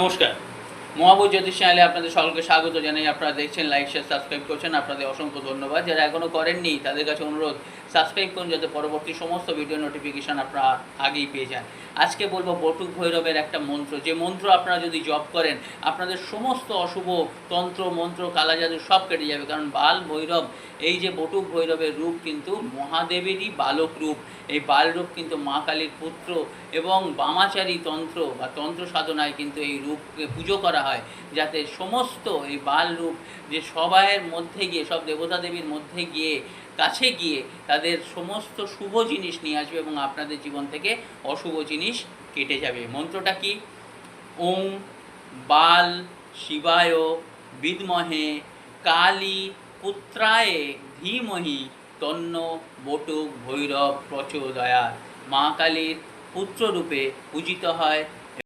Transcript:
নমস্কার। মহাবুর জ্যোতিষ চ্যানেলে আপনাদের সকলকে স্বাগত জানাই। আপনারা দেখছেন লাইক শেয়ার সাবস্ক্রাইব করছেন। আপনাদের অসংখ্য ধন্যবাদ। যারা এখনও করেননি, তাদের কাছে অনুরোধ সাবস্ক্রাইব করুন যাতে পরবর্তী সমস্ত ভিডিও নোটিফিকেশান আপনারা আগেই পেয়ে যান। আজকে বলব বটুক ভৈরবের একটা মন্ত্র। যে মন্ত্র আপনারা যদি জপ করেন, আপনাদের সমস্ত অশুভ তন্ত্র, মন্ত্র, কালাজাদু সব কেটে যাবে। কারণ বাল ভৈরব, এই যে বটুক ভৈরবের রূপ কিন্তু মহাদেবেরই বালক রূপ। এই বাল রূপ কিন্তু মা কালীর পুত্র এবং বামাচারী তন্ত্র বা তন্ত্র সাধনায় কিন্তু এই রূপকে পুজো করা হয়। যাতে সমস্ত এই বাল রূপ যে সবাইয়ের মধ্যে গিয়ে, সব দেবতা দেবীর মধ্যে গিয়ে, কাছে গিয়ে তাদের সমস্ত শুভ জিনিস নিয়ে আসবে এবং আপনাদের জীবন থেকে অশুভ জিনিস কেটে যাবে। মন্ত্রটা কি? ওম, বাল, শিবায়, বিদমহে, কালী, পুত্রায়ে, ধীমহি, তন্ন, বটুক, ভৈরব প্রচোদয়া মা কালীর পুত্ররূপে পূজিত হয়